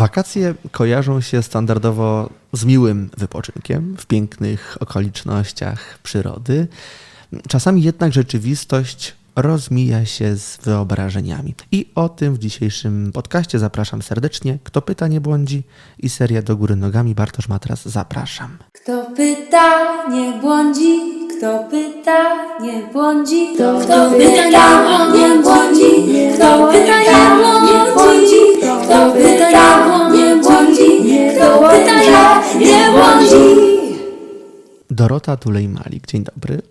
Wakacje kojarzą się standardowo z miłym wypoczynkiem w pięknych okolicznościach przyrody. Czasami jednak rzeczywistość rozmija się z wyobrażeniami. I o tym w dzisiejszym podcaście zapraszam serdecznie. Kto pyta, nie błądzi i seria Do Góry Nogami. Bartosz Matras, zapraszam. Kto pyta, nie błądzi. Kto pyta, nie błądzi. Kto, pyta, nie błądzi. Kto pyta, nie błądzi. Kto pyta, nie błądzi. Kto pyta, nie błądzi. Dorota Tulej-Malik, dzień dobry.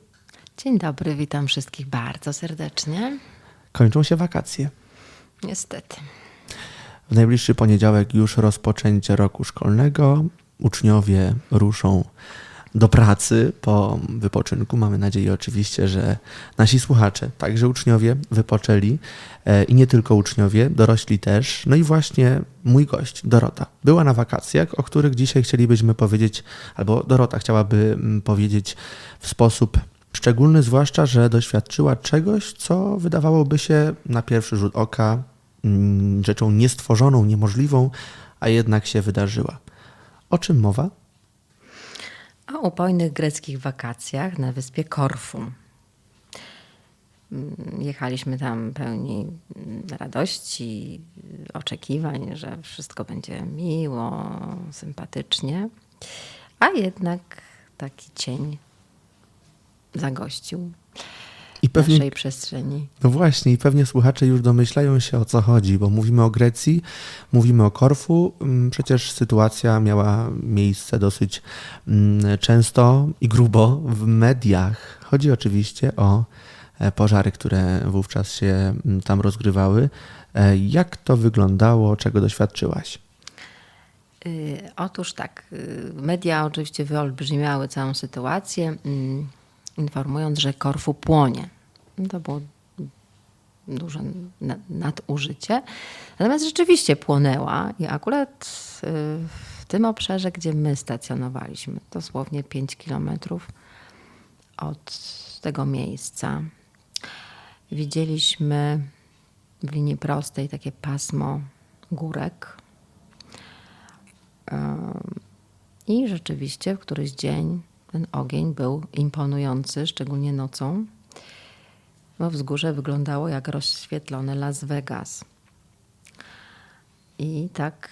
Dzień dobry, witam wszystkich bardzo serdecznie. Kończą się wakacje. Niestety. W najbliższy poniedziałek już rozpoczęcie roku szkolnego. Uczniowie ruszą do pracy po wypoczynku. Mamy nadzieję oczywiście, że nasi słuchacze, także uczniowie, wypoczęli e, i nie tylko uczniowie, dorośli też. No i właśnie mój gość, Dorota, była na wakacjach, o których dzisiaj chcielibyśmy powiedzieć, albo Dorota chciałaby mm, powiedzieć w sposób szczególny, zwłaszcza, że doświadczyła czegoś, co wydawałoby się na pierwszy rzut oka mm, rzeczą niestworzoną, niemożliwą, a jednak się wydarzyła. O czym mowa? O upojnych greckich wakacjach na wyspie Korfu. Mm, Jechaliśmy tam pełni mm, radości, oczekiwań, że wszystko będzie miło, sympatycznie, a jednak taki cień zagościł I pewnie naszej przestrzeni. No właśnie, i pewnie słuchacze już domyślają się o co chodzi, bo mówimy o Grecji, mówimy o Korfu. Mm, Przecież sytuacja miała miejsce dosyć mm, często i grubo w mediach. Chodzi oczywiście o e, pożary, które wówczas się mm, tam rozgrywały. E, Jak to wyglądało, czego doświadczyłaś? Y, Otóż tak, y, media oczywiście wyolbrzymiały całą sytuację, informując, że Korfu płonie. To było duże na- nadużycie. Natomiast rzeczywiście płonęła i akurat y, w tym obszarze, gdzie my stacjonowaliśmy, dosłownie 5 kilometrów od tego miejsca, widzieliśmy w linii prostej takie pasmo górek, i rzeczywiście w któryś dzień ten ogień był imponujący, szczególnie nocą, bo wzgórze wyglądało jak rozświetlone Las Vegas. I tak,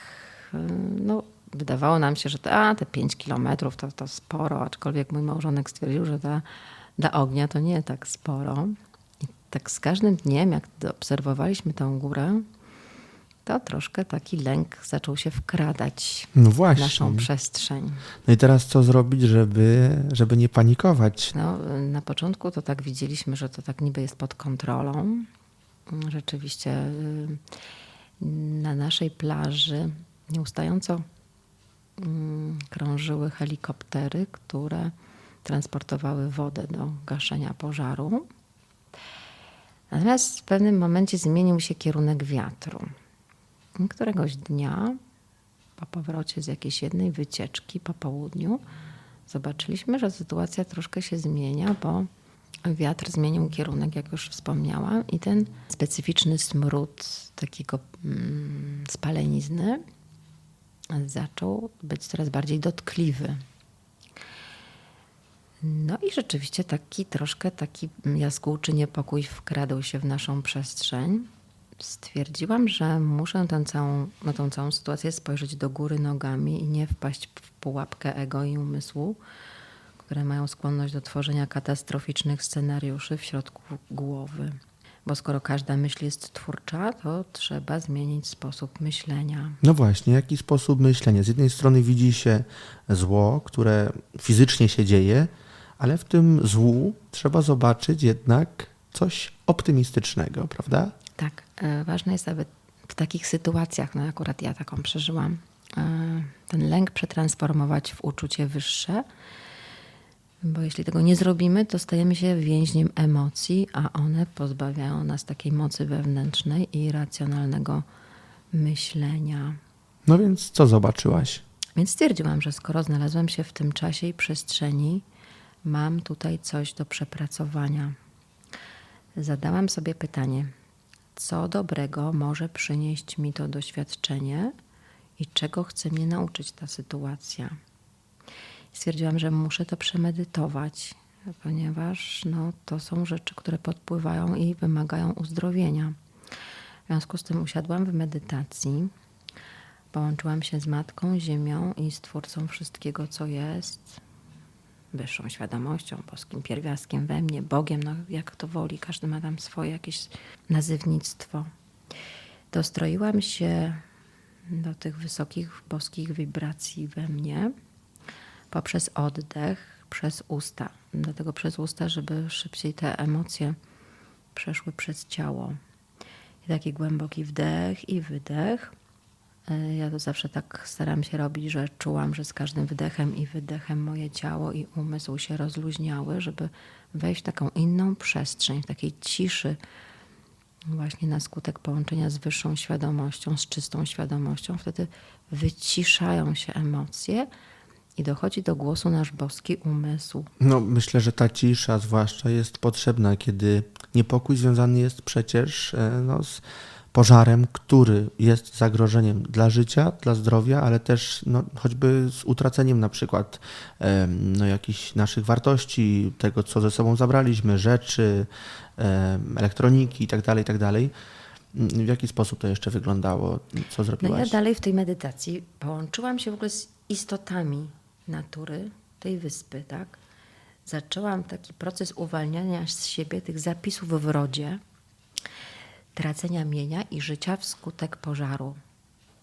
y, no, wydawało nam się, że te, a, te 5 kilometrów to, to sporo, aczkolwiek mój małżonek stwierdził, że ta, dla ognia to nie tak sporo. I tak z każdym dniem, jak obserwowaliśmy tę górę, to troszkę taki lęk zaczął się wkradać No w naszą przestrzeń. No i teraz co zrobić, żeby, żeby nie panikować? No, na początku to tak widzieliśmy, że to tak niby jest pod kontrolą. Rzeczywiście y, na naszej plaży nieustająco mm, krążyły helikoptery, które transportowały wodę do gaszenia pożaru. Natomiast w pewnym momencie zmienił się kierunek wiatru. Któregoś dnia, po powrocie z jakiejś jednej wycieczki po południu, zobaczyliśmy, że sytuacja troszkę się zmienia, bo wiatr zmienił kierunek, jak już wspomniałam, i ten specyficzny smród takiego mm, spalenizny zaczął być coraz bardziej dotkliwy. No i rzeczywiście taki troszkę taki jaskółczy niepokój wkradł się w naszą przestrzeń. Stwierdziłam, że muszę tę całą, na tą całą sytuację spojrzeć do góry nogami i nie wpaść w pułapkę ego i umysłu, które mają skłonność do tworzenia katastroficznych scenariuszy w środku głowy. Bo skoro każda myśl jest twórcza, to trzeba zmienić sposób myślenia. No właśnie, jaki sposób myślenia? Z jednej strony widzi się zło, które fizycznie się dzieje, ale w tym złu trzeba zobaczyć jednak coś optymistycznego, prawda? Tak, e, ważne jest, aby w takich sytuacjach, no akurat ja taką przeżyłam, e, ten lęk przetransformować w uczucie wyższe, bo jeśli tego nie zrobimy, to stajemy się więźniem emocji, a one pozbawiają nas takiej mocy wewnętrznej i racjonalnego myślenia. No więc co zobaczyłaś? Więc stwierdziłam, że skoro znalazłam się w tym czasie i przestrzeni, mam tutaj coś do przepracowania. Zadałam sobie pytanie, co dobrego może przynieść mi to doświadczenie i czego chce mnie nauczyć ta sytuacja. Stwierdziłam, że muszę to przemedytować, ponieważ no, to są rzeczy, które podpływają i wymagają uzdrowienia. W związku z tym usiadłam w medytacji, połączyłam się z Matką Ziemią i Stwórcą wszystkiego, co jest, wyższą świadomością, boskim pierwiastkiem we mnie, Bogiem, no jak to woli, każdy ma tam swoje jakieś nazywnictwo. Dostroiłam się do tych wysokich boskich wibracji we mnie poprzez oddech, przez usta. Dlatego przez usta, żeby szybciej te emocje przeszły przez ciało. I taki głęboki wdech i wydech. E, Ja to zawsze tak staram się robić, że czułam, że z każdym wdechem i wydechem moje ciało i umysł się rozluźniały, żeby wejść w taką inną przestrzeń, w takiej ciszy, właśnie na skutek połączenia z wyższą świadomością, z czystą świadomością. Wtedy wyciszają się emocje i dochodzi do głosu nasz boski umysł. No, myślę, że ta cisza zwłaszcza jest potrzebna, kiedy niepokój związany jest przecież e, no, z pożarem, który jest zagrożeniem dla życia, dla zdrowia, ale też no, choćby z utraceniem na przykład no, jakichś naszych wartości, tego, co ze sobą zabraliśmy, rzeczy, elektroniki itd., itd. W jaki sposób to jeszcze wyglądało? Co No zrobiłaś? ja dalej w tej medytacji połączyłam się w ogóle z istotami natury tej wyspy, tak? Zaczęłam taki proces uwalniania z siebie tych zapisów w rodzie, tracenia mienia i życia wskutek pożaru.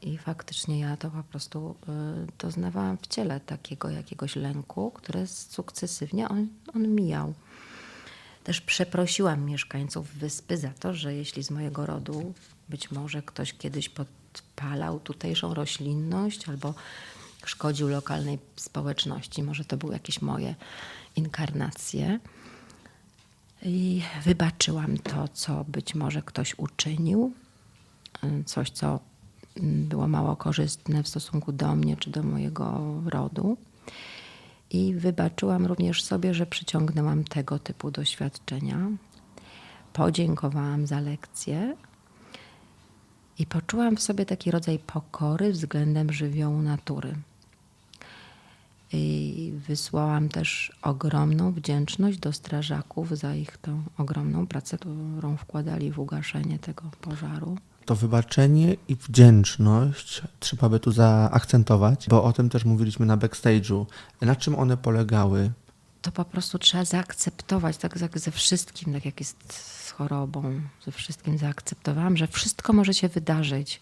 I faktycznie ja to po prostu y, doznawałam w ciele takiego jakiegoś lęku, które sukcesywnie on, on mijał. Też przeprosiłam mieszkańców wyspy za to, że jeśli z mojego rodu być może ktoś kiedyś podpalał tutejszą roślinność albo szkodził lokalnej społeczności, może to były jakieś moje inkarnacje. I wybaczyłam to, co być może ktoś uczynił, coś, co mm, było mało korzystne w stosunku do mnie czy do mojego rodu. I wybaczyłam również sobie, że przyciągnęłam tego typu doświadczenia. Podziękowałam za lekcje i poczułam w sobie taki rodzaj pokory względem żywiołu natury. I wysłałam też ogromną wdzięczność do strażaków za ich tą ogromną pracę, którą wkładali w ugaszenie tego pożaru. To wybaczenie i wdzięczność trzeba by tu zaakcentować, bo o tym też mówiliśmy na backstage'u. Na czym one polegały? to po prostu trzeba zaakceptować, tak jak ze wszystkim, tak jak jest z chorobą, ze wszystkim zaakceptowałam, że wszystko może się wydarzyć,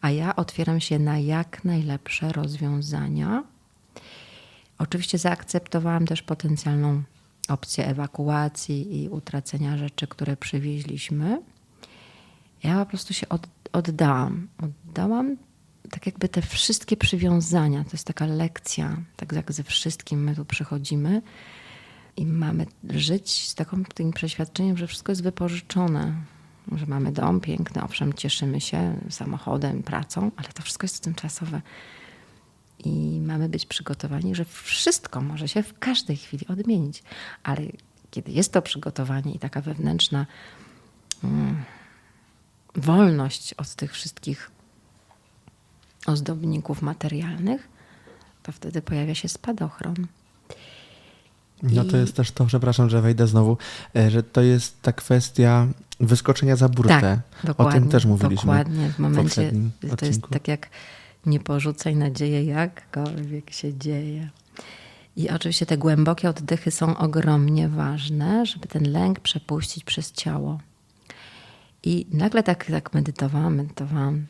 a ja otwieram się na jak najlepsze rozwiązania. Oczywiście zaakceptowałam też potencjalną opcję ewakuacji i utracenia rzeczy, które przywieźliśmy. Ja po prostu się od, oddałam. Oddałam tak jakby te wszystkie przywiązania. To jest taka lekcja, tak jak ze wszystkim my tu przychodzimy i mamy żyć z taką, takim przeświadczeniem, że wszystko jest wypożyczone. Że mamy dom piękny, owszem, cieszymy się samochodem, pracą, ale to wszystko jest tymczasowe. I mamy być przygotowani, że wszystko może się w każdej chwili odmienić. Ale kiedy jest to przygotowanie i taka wewnętrzna mm, wolność od tych wszystkich ozdobników materialnych, to wtedy pojawia się spadochron. No to jest też to, przepraszam, że wejdę znowu, e, że to jest ta kwestia wyskoczenia za burtę. Tak, dokładnie. o tym też mówiliśmy. Dokładnie, w momencie, poprzednim to jest tak jak nie porzucaj nadzieję, jakkolwiek się dzieje. I oczywiście te głębokie oddechy są ogromnie ważne, żeby ten lęk przepuścić przez ciało. I nagle tak, tak medytowałam, medytowałam.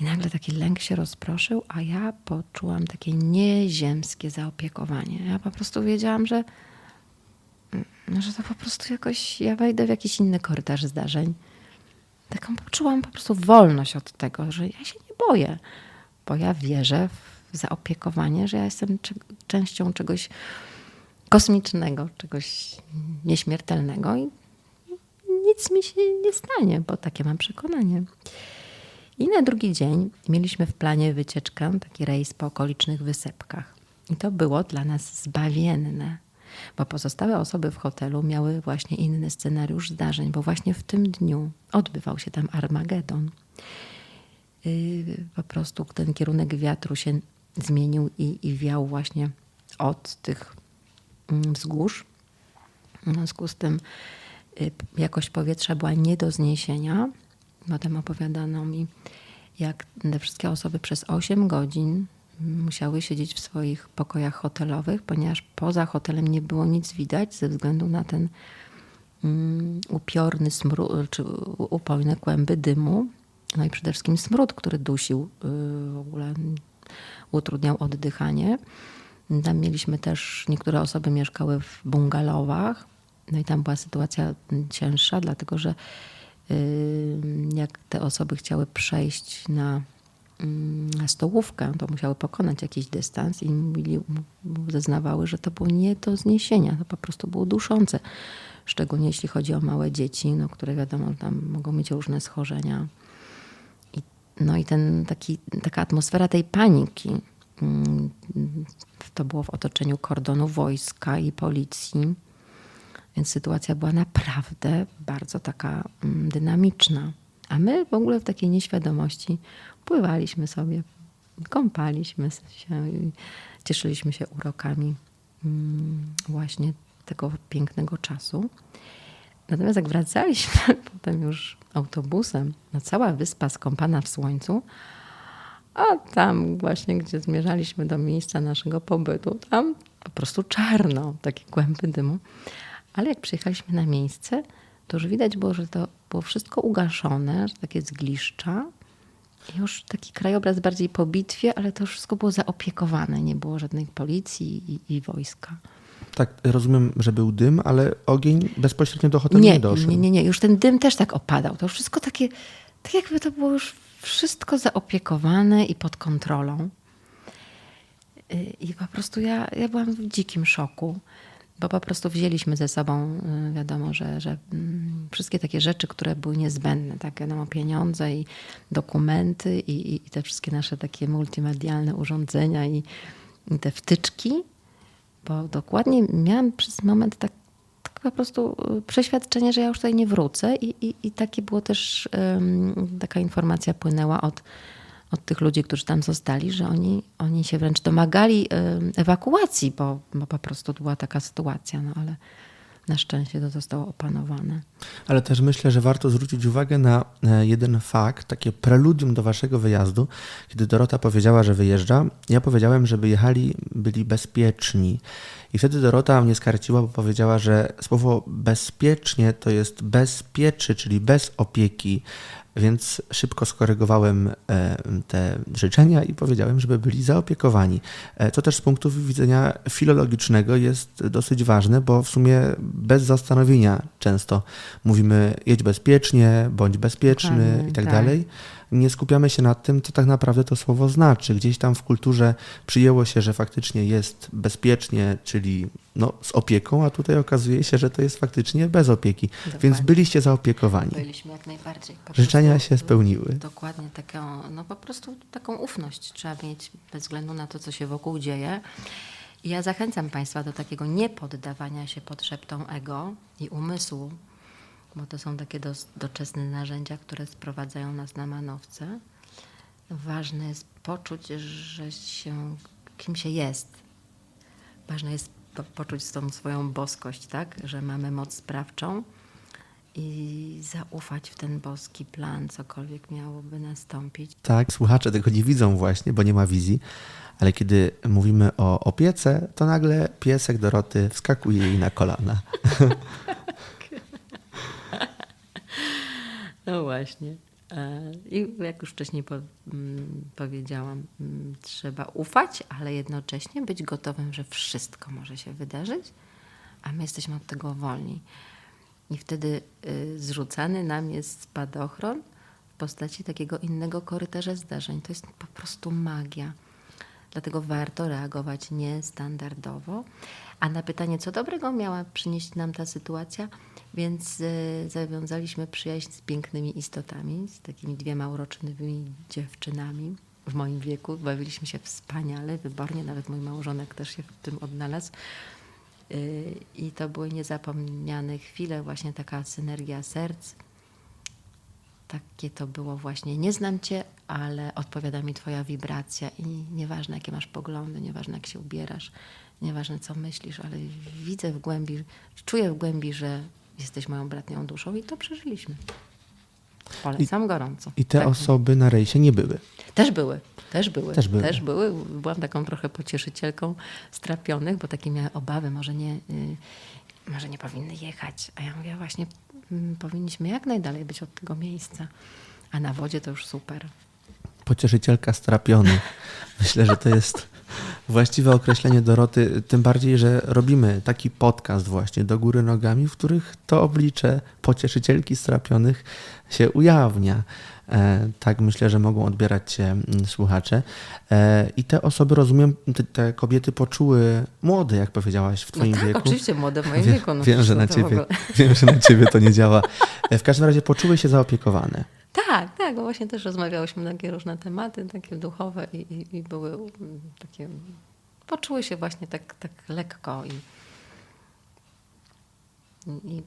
I nagle taki lęk się rozproszył, a ja poczułam takie nieziemskie zaopiekowanie. Ja po prostu wiedziałam, że, mm, że to po prostu jakoś ja wejdę w jakiś inny korytarz zdarzeń. Taką poczułam po prostu wolność od tego, że ja się nie boję, bo ja wierzę w zaopiekowanie, że ja jestem częścią czegoś kosmicznego, czegoś nieśmiertelnego i nic mi się nie stanie, bo takie mam przekonanie. I na drugi dzień mieliśmy w planie wycieczkę, taki rejs po okolicznych wysepkach. I to było dla nas zbawienne, bo pozostałe osoby w hotelu miały właśnie inny scenariusz zdarzeń, bo właśnie w tym dniu odbywał się tam Armagedon. y, po prostu ten kierunek wiatru się zmienił i, i wiał właśnie od tych mm, wzgórz. W związku z tym y, jakość powietrza była nie do zniesienia. Potem opowiadano mi, jak te wszystkie osoby przez 8 godzin musiały siedzieć w swoich pokojach hotelowych, ponieważ poza hotelem nie było nic widać ze względu na ten mm, upiorny smród, czy upojne kłęby dymu. No i przede wszystkim smród, który dusił, y, w ogóle utrudniał oddychanie. Tam mieliśmy też, niektóre osoby mieszkały w bungalowach, no i tam była sytuacja cięższa, dlatego że y, jak te osoby chciały przejść na stołówkę, to musiały pokonać jakiś dystans i mówili, zeznawały, że to było nie do zniesienia, to po prostu było duszące. Szczególnie jeśli chodzi o małe dzieci, no, które wiadomo, tam mogą mieć różne schorzenia. I, no i ten taki, taka atmosfera tej paniki, mm, to było w otoczeniu kordonu wojska i policji. Więc sytuacja była naprawdę bardzo taka mm, dynamiczna. A my w ogóle w takiej nieświadomości pływaliśmy sobie, kąpaliśmy się i cieszyliśmy się urokami mm, właśnie tego pięknego czasu. Natomiast jak wracaliśmy potem już autobusem, no cała wyspa skąpana w słońcu, a tam właśnie, gdzie zmierzaliśmy do miejsca naszego pobytu, tam po prostu czarno, takie kłęby dymu. Ale jak przyjechaliśmy na miejsce, to już widać było, że to było wszystko ugaszone, takie zgliszcza. I już taki krajobraz bardziej po bitwie, ale to wszystko było zaopiekowane. Nie było żadnej policji i, i wojska. Tak, rozumiem, że był dym, ale ogień bezpośrednio do hotelu nie, Nie, doszedł. nie, nie, nie. Już ten dym też tak opadał. To wszystko takie, tak jakby to było już wszystko zaopiekowane i pod kontrolą. Y, I po prostu ja, ja byłam w dzikim szoku, bo po prostu wzięliśmy ze sobą, y, wiadomo, że, że mm, wszystkie takie rzeczy, które były niezbędne, tak, wiadomo, pieniądze i dokumenty i, i, te wszystkie nasze takie multimedialne urządzenia i, i te wtyczki, bo dokładnie miałam przez moment tak, tak po prostu y, przeświadczenie, że ja już tutaj nie wrócę i, i, i takie było też, ym, taka informacja płynęła od, od tych ludzi, którzy tam zostali, że oni, oni się wręcz domagali ym, ewakuacji, bo, bo po prostu była taka sytuacja, no ale na szczęście to zostało opanowane. Ale też myślę, że warto zwrócić uwagę na e, jeden fakt, takie preludium do waszego wyjazdu. Kiedy Dorota powiedziała, że wyjeżdża, ja powiedziałem, żeby jechali, byli bezpieczni. I wtedy Dorota mnie skarciła, bo powiedziała, że słowo bezpiecznie to jest bezpieczy, czyli bez opieki. Więc szybko skorygowałem e, te życzenia i powiedziałem, żeby byli zaopiekowani. E, Co też z punktu widzenia filologicznego jest dosyć ważne, bo w sumie bez zastanowienia często mówimy jedź bezpiecznie, bądź bezpieczny Dokładnie, i tak tak. dalej. Nie skupiamy się nad tym, co tak naprawdę to słowo znaczy. Gdzieś tam w kulturze przyjęło się, że faktycznie jest bezpiecznie, czyli no, z opieką, a tutaj okazuje się, że to jest faktycznie bez opieki. Więc Dokładnie. byliście zaopiekowani. Byliśmy jak najbardziej. Po Życzenia prostu, się spełniły. Dokładnie taką, no po prostu taką ufność trzeba mieć bez względu na to, co się wokół dzieje. Ja zachęcam Państwa do takiego niepoddawania się potrzeptom ego i umysłu, bo to są takie dos, doczesne narzędzia, które sprowadzają nas na manowce. Ważne jest poczuć, że się, kim się jest. Ważne jest po, poczuć tą swoją boskość, tak? że mamy moc sprawczą i zaufać w ten boski plan, cokolwiek miałoby nastąpić. Tak, słuchacze tego nie widzą właśnie, bo nie ma wizji, ale kiedy mówimy o opiece, to nagle piesek Doroty wskakuje jej na kolana. No właśnie. E, I jak już wcześniej po, mm, powiedziałam, mm, trzeba ufać, ale jednocześnie być gotowym, że wszystko może się wydarzyć, a my jesteśmy od tego wolni. I wtedy y, zrzucany nam jest spadochron w postaci takiego innego korytarza zdarzeń. To jest po prostu magia. Dlatego warto reagować niestandardowo. A na pytanie, co dobrego miała przynieść nam ta sytuacja, więc y, zawiązaliśmy przyjaźń z pięknymi istotami, z takimi dwiema uroczymi dziewczynami w moim wieku. Bawiliśmy się wspaniale, wybornie, nawet mój małżonek też się w tym odnalazł. Y, I to były niezapomniane chwile, właśnie taka synergia serc. Takie to było właśnie, nie znam cię, ale odpowiada mi twoja wibracja i nieważne jakie masz poglądy, nieważne jak się ubierasz, nieważne co myślisz, ale widzę w głębi, czuję w głębi, że jesteś moją bratnią duszą i to przeżyliśmy. Polecam gorąco. I te Tak. osoby na rejsie nie były. Też były, też były, Też były. Też były. Byłam taką trochę pocieszycielką strapionych, bo takie miały obawy, może nie, y, może nie powinny jechać. A ja mówię, właśnie powinniśmy jak najdalej być od tego miejsca. A na wodzie to już super. Pocieszycielka strapionych. Myślę, że to jest właściwe określenie Doroty, tym bardziej, że robimy taki podcast właśnie do góry nogami, w których to oblicze pocieszycielki strapionych się ujawnia. E, tak myślę, że mogą odbierać cię mm, słuchacze. E, I te osoby, rozumiem, te, te kobiety poczuły młode, jak powiedziałaś, w twoim no tak, wieku. oczywiście, młode w moim wieku. No wiem, że na w ciebie, wiem, że na ciebie to nie działa. E, W każdym razie poczuły się zaopiekowane. Tak, tak, bo właśnie też rozmawiałyśmy na takie różne tematy, takie duchowe i, i, i były mm, takie, poczuły się właśnie tak, tak lekko i, i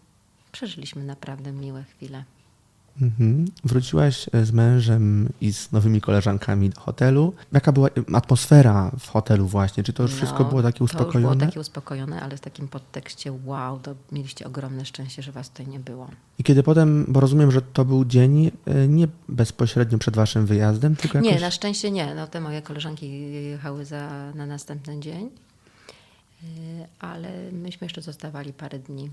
przeżyliśmy naprawdę miłe chwile. Mhm. Wróciłaś e, z mężem i z nowymi koleżankami do hotelu. Jaka była e, atmosfera w hotelu właśnie? Czy to już wszystko No, było takie To uspokojone? było takie uspokojone, ale w takim podtekście wow, to mieliście ogromne szczęście, że was tutaj nie było. I kiedy potem, bo rozumiem, że to był dzień e, nie bezpośrednio przed waszym wyjazdem, tylko jakoś... Nie, na szczęście nie. No, te moje koleżanki jechały za, na następny dzień, Yy, ale myśmy jeszcze zostawali parę dni.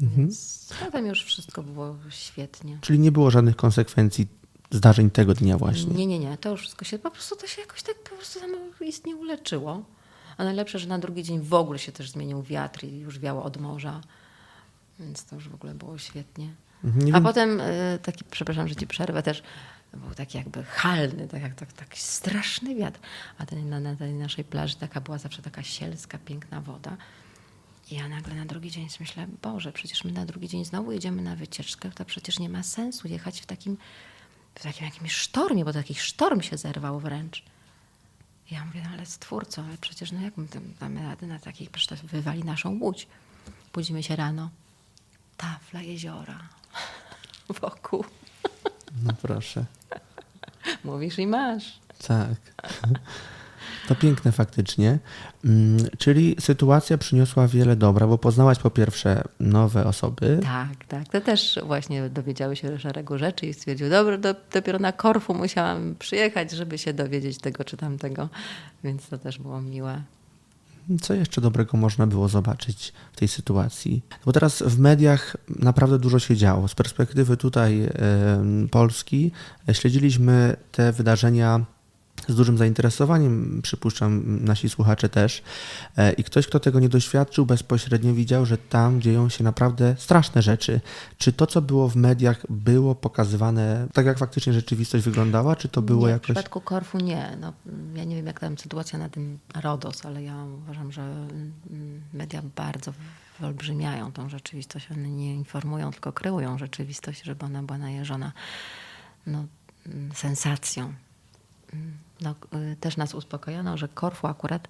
Mhm. Więc potem już wszystko było świetnie. Czyli nie było żadnych konsekwencji zdarzeń tego dnia właśnie. Nie, nie, nie. To już wszystko się, po prostu to się jakoś tak po prostu samo istnie uleczyło. A najlepsze, że na drugi dzień w ogóle się też zmienił wiatr i już wiało od morza. Więc to już w ogóle było świetnie. Mhm, A potem y, taki, przepraszam, że ci przerwę też, był taki jakby halny, tak jak tak, taki straszny wiatr. A ten, na, na tej naszej plaży taka była zawsze taka sielska, piękna woda. I ja nagle na drugi dzień myślę, Boże, przecież my na drugi dzień znowu jedziemy na wycieczkę, to przecież nie ma sensu jechać w takim, w takim jakimś sztormie, bo taki sztorm się zerwał wręcz. Ja mówię, no ale stwórco, ale przecież no jak my tam damy radę na takich, przecież to wywali naszą łódź. Budzimy się rano, tafla jeziora wokół. No proszę. Mówisz i masz. Tak. To piękne faktycznie. Mm, Czyli sytuacja przyniosła wiele dobra, bo poznałaś po pierwsze nowe osoby. Tak, tak. To też właśnie dowiedziały się szeregu rzeczy i stwierdził, dobra, do, dopiero na Korfu musiałam przyjechać, żeby się dowiedzieć tego czy tamtego. Więc to też było miłe. Co jeszcze dobrego można było zobaczyć w tej sytuacji? Bo teraz w mediach naprawdę dużo się działo. Z perspektywy tutaj Polski śledziliśmy te wydarzenia z dużym zainteresowaniem, przypuszczam nasi słuchacze też. E, I ktoś, kto tego nie doświadczył, bezpośrednio widział, że tam dzieją się naprawdę straszne rzeczy. Czy to, co było w mediach, było pokazywane tak, jak faktycznie rzeczywistość wyglądała, czy to było nie, W jakoś. przypadku Korfu nie. No, mm, ja nie wiem, jak tam sytuacja na tym Rodos, ale ja uważam, że mm, media bardzo wyolbrzymiają tą rzeczywistość. One nie informują, tylko kreują rzeczywistość, żeby ona była najeżona no, mm, sensacją. No, y, też nas uspokojono, że Korfu akurat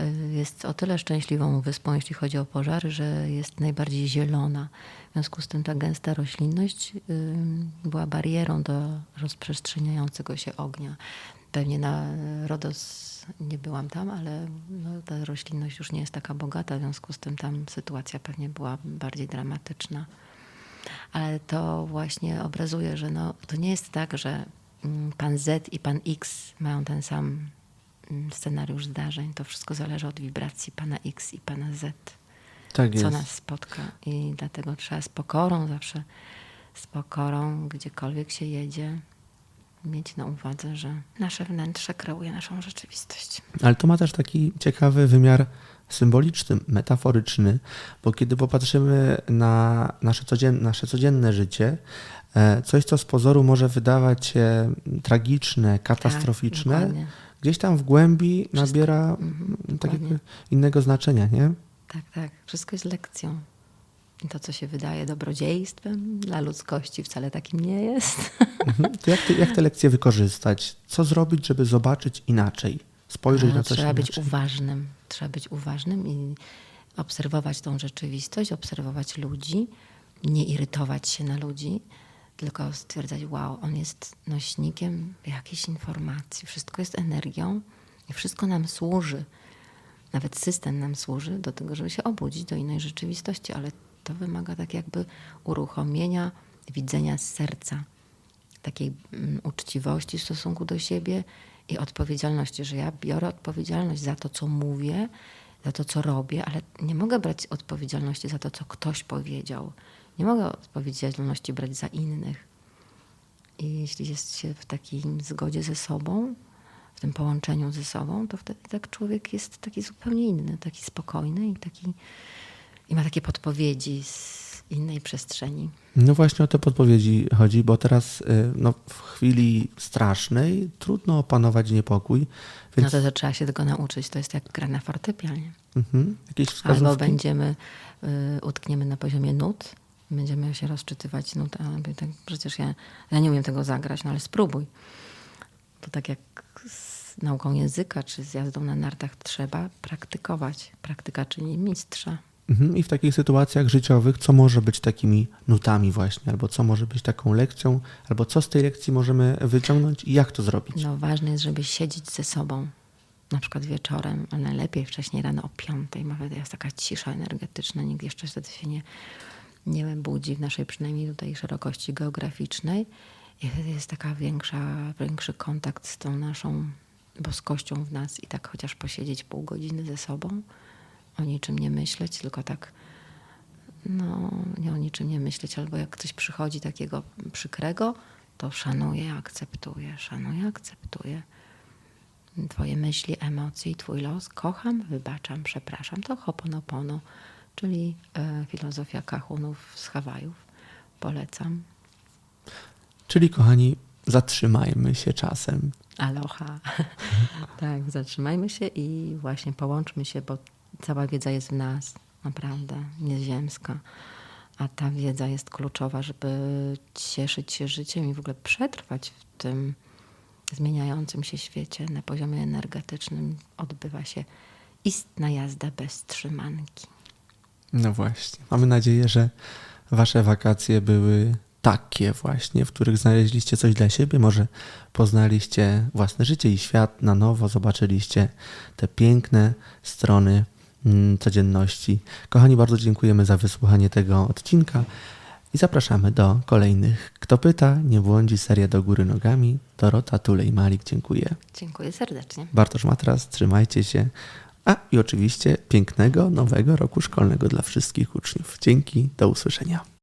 y, jest o tyle szczęśliwą wyspą, jeśli chodzi o pożary, że jest najbardziej zielona. W związku z tym ta gęsta roślinność y, była barierą do rozprzestrzeniającego się ognia. Pewnie na Rodos nie byłam tam, ale no, ta roślinność już nie jest taka bogata, w związku z tym tam sytuacja pewnie była bardziej dramatyczna. Ale to właśnie obrazuje, że no, to nie jest tak, że pan Z i pan X mają ten sam mm, scenariusz zdarzeń. To wszystko zależy od wibracji pana X i pana Z, Tak co nas spotka. I dlatego trzeba z pokorą zawsze, z pokorą, gdziekolwiek się jedzie, mieć na uwadze, że nasze wnętrze kreuje naszą rzeczywistość. Ale to ma też taki ciekawy wymiar symboliczny, metaforyczny, bo kiedy popatrzymy na nasze codzienne, nasze codzienne życie, e, coś, co z pozoru może wydawać się tragiczne, katastroficzne, Tak, gdzieś tam w głębi Wszystko. nabiera Mhm, dokładnie. innego znaczenia, nie? Tak, tak. Wszystko jest lekcją. I to, co się wydaje dobrodziejstwem dla ludzkości, wcale takim nie jest. Mhm. To jak, te, jak te lekcje wykorzystać? Co zrobić, żeby zobaczyć inaczej? Spojrzeć No, na coś trzeba być inaczej? uważnym. Trzeba być uważnym i obserwować tą rzeczywistość, obserwować ludzi, nie irytować się na ludzi, tylko stwierdzać, wow, on jest nośnikiem jakiejś informacji. Wszystko jest energią i wszystko nam służy. Nawet system nam służy do tego, żeby się obudzić do innej rzeczywistości, ale to wymaga tak jakby uruchomienia widzenia z serca, takiej mm, uczciwości w stosunku do siebie i odpowiedzialności, że ja biorę odpowiedzialność za to, co mówię, za to, co robię, ale nie mogę brać odpowiedzialności za to, co ktoś powiedział. Nie mogę odpowiedzialności brać za innych. I jeśli jest się w takim zgodzie ze sobą, w tym połączeniu ze sobą, to wtedy tak człowiek jest taki zupełnie inny, taki spokojny i, taki, i ma takie podpowiedzi z innej przestrzeni. No właśnie o te podpowiedzi chodzi, bo teraz y, no, w chwili strasznej trudno opanować niepokój, więc No to, to trzeba się tego nauczyć. To jest jak gra na fortepianie. mhm, jakieś wskazówki. Albo będziemy, y, utkniemy na poziomie nut, będziemy się rozczytywać nut, ale tak, przecież ja, ja nie umiem tego zagrać, no ale spróbuj. To tak jak z nauką języka, czy z jazdą na nartach trzeba praktykować. Praktyka czyni mistrza. Mhm, I w takich sytuacjach życiowych, co może być takimi nutami właśnie, albo co może być taką lekcją, albo co z tej lekcji możemy wyciągnąć i jak to zrobić? No ważne jest, żeby siedzieć ze sobą. Na przykład wieczorem, ale najlepiej wcześniej rano o piątej. Wtedy jest taka cisza energetyczna, nikt jeszcze wtedy się nie, nie budzi w naszej przynajmniej tutaj szerokości geograficznej. I wtedy jest taka większa, większy kontakt z tą naszą boskością w nas i tak chociaż posiedzieć pół godziny ze sobą, o niczym nie myśleć, tylko tak no, nie o niczym nie myśleć, albo jak coś przychodzi takiego przykrego, to szanuję, akceptuję, szanuję, akceptuję. Twoje myśli, emocje i twój los. Kocham, wybaczam, przepraszam. To Hoponopono, czyli e, filozofia kahunów z Hawajów. Polecam. Czyli kochani, zatrzymajmy się czasem. Aloha. tak, zatrzymajmy się i właśnie połączmy się, bo cała wiedza jest w nas, naprawdę, nieziemska. A ta wiedza jest kluczowa, żeby cieszyć się życiem i w ogóle przetrwać w tym zmieniającym się świecie na poziomie energetycznym. Odbywa się istna jazda bez trzymanki. No właśnie. Mamy nadzieję, że wasze wakacje były takie właśnie, w których znaleźliście coś dla siebie, może poznaliście własne życie i świat na nowo, zobaczyliście te piękne strony codzienności. Kochani, bardzo dziękujemy za wysłuchanie tego odcinka i zapraszamy do kolejnych. Kto pyta, nie błądzi, seria do góry nogami. Dorota Tulej Malik, dziękuję. Dziękuję serdecznie. Bartosz Matras, trzymajcie się. A i oczywiście pięknego nowego roku szkolnego dla wszystkich uczniów. Dzięki, do usłyszenia.